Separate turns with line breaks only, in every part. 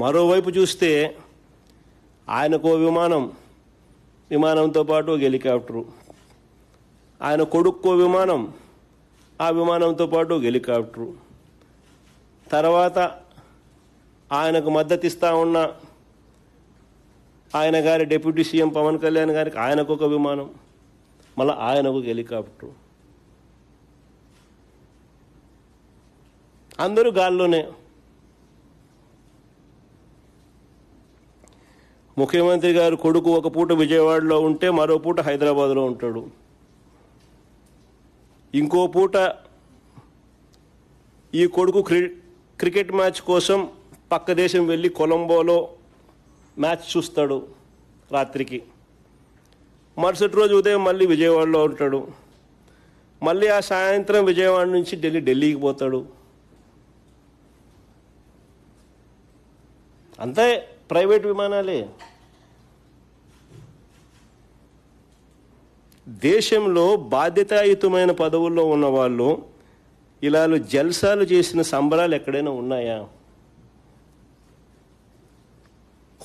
మరోవైపు చూస్తే ఆయనకో విమానం విమానంతో పాటు ఒక హెలికాప్టరు. ఆయన కొడుక్కో విమానం ఆ విమానంతో పాటు ఒక హెలికాప్టరు. తర్వాత ఆయనకు మద్దతు ఉన్న ఆయన గారి డిప్యూటీ సీఎం పవన్ కళ్యాణ్ గారికి ఆయనకు ఒక విమానం మళ్ళీ ఆయనకు ఒక హెలికాప్టరు. అందరూ గాల్లోనే ముఖ్యమంత్రి గారు కొడుకు ఒక పూట విజయవాడలో ఉంటే మరో పూట హైదరాబాద్లో ఉంటాడు. ఇంకో పూట ఈ కొడుకు క్రి క్రికెట్ మ్యాచ్ కోసం పక్క దేశం వెళ్ళి కొలంబోలో మ్యాచ్ చూస్తాడు రాత్రికి. మరుసటి రోజు ఉదయం మళ్ళీ విజయవాడలో ఉంటాడు. మళ్ళీ ఆ సాయంత్రం విజయవాడ నుంచి ఢిల్లీ ఢిల్లీకి పోతాడు. అంతే. ప్రైవేట్ విమానాలే. దేశంలో బాధ్యతాయుతమైన పదవుల్లో ఉన్న వాళ్ళు ఇలా జల్సాలు చేసిన సంబరాలు ఎక్కడైనా ఉన్నాయా?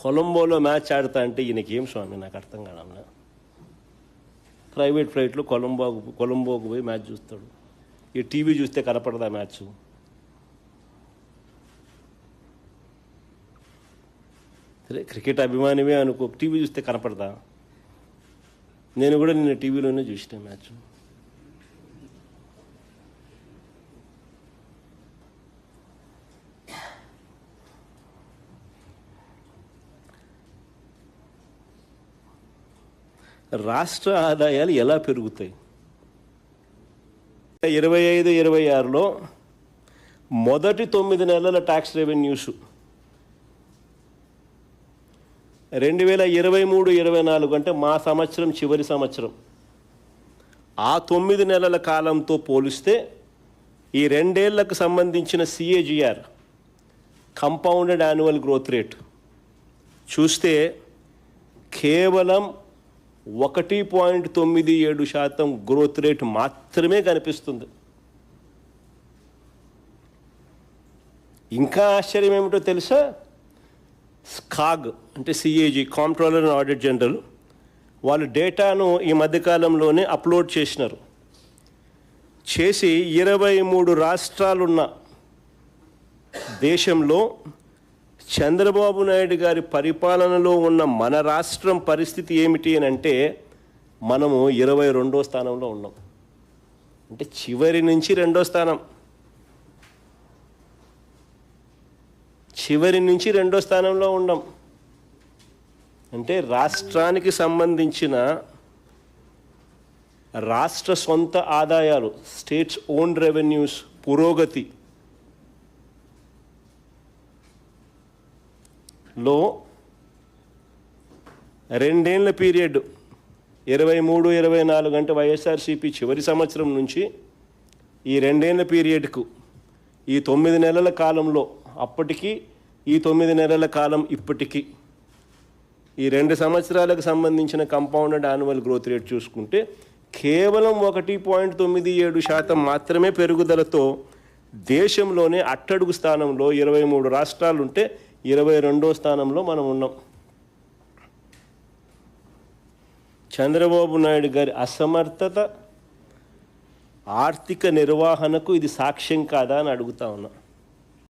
కొలంబోలో మ్యాచ్ ఆడతా అంటే ఈయనకేం స్వామి? నాకు అర్థం కాదన్నా ప్రైవేట్ ఫ్లైట్లో కొలంబోకు కొలంబోకు పోయి మ్యాచ్ చూస్తాడు. ఈ టీవీ చూస్తే కనపడదా మ్యాచ్? సరే క్రికెట్ అభిమానివే అనుకో టీవీ చూస్తే కనపడదా? నేను కూడా నిన్న టీవీలోనే చూసిన మ్యాచ్. రాష్ట్ర ఆదాయాలు ఎలా పెరుగుతాయి? ఇరవై ఐదు ఇరవై ఆరులో మొదటి తొమ్మిది నెలల ట్యాక్స్ రెవెన్యూస్ రెండు వేల ఇరవై మూడు ఇరవై నాలుగు అంటే మా సంవత్సరం చివరి సంవత్సరం. ఆ తొమ్మిది నెలల కాలంతో పోలిస్తే ఈ రెండేళ్ళకు సంబంధించిన CAGR compounded annual growth rate చూస్తే కేవలం ఒకటి పాయింట్ తొమ్మిది ఏడు శాతం గ్రోత్ రేట్ మాత్రమే కనిపిస్తుంది. ఇంకా ఆశ్చర్యం ఏమిటో తెలుసా? స్కాగ్ అంటే CAG comptroller and auditor general వాళ్ళు డేటాను ఈ మధ్యకాలంలోనే అప్లోడ్ చేసినారు. చేసి ఇరవై మూడు రాష్ట్రాలున్న దేశంలో చంద్రబాబు నాయుడు గారి పరిపాలనలో ఉన్న మన రాష్ట్రం పరిస్థితి ఏమిటి అని అంటే మనము ఇరవై రెండో స్థానంలో ఉన్నాం. అంటే చివరి నుంచి రెండో స్థానం. చివరి నుంచి రెండో స్థానంలో ఉండం. అంటే రాష్ట్రానికి సంబంధించిన రాష్ట్ర సొంత ఆదాయాలు స్టేట్స్ ఓన్ రెవెన్యూస్ పురోగతి లో రెండేళ్ళ పీరియడ్ ఇరవై మూడు ఇరవై నాలుగు అంటే వైఎస్ఆర్సీపీ చివరి సంవత్సరం నుంచి ఈ రెండేళ్ళ పీరియడ్కు ఈ తొమ్మిది నెలల కాలంలో అప్పటికి ఈ తొమ్మిది నెలల కాలం ఇప్పటికీ ఈ రెండు సంవత్సరాలకు సంబంధించిన కంపౌండెడ్ యాన్యువల్ గ్రోత్ రేట్ చూసుకుంటే కేవలం ఒకటి పాయింట్ తొమ్మిది ఏడు శాతం మాత్రమే పెరుగుదలతో దేశంలోనే అట్టడుగు స్థానంలో ఇరవై మూడు రాష్ట్రాలు ఉంటే ఇరవై రెండో స్థానంలో మనం ఉన్నాం. చంద్రబాబు నాయుడు గారి అసమర్థత ఆర్థిక నిర్వహణకు ఇది సాక్ష్యం కాదా అని అడుగుతా ఉన్నా.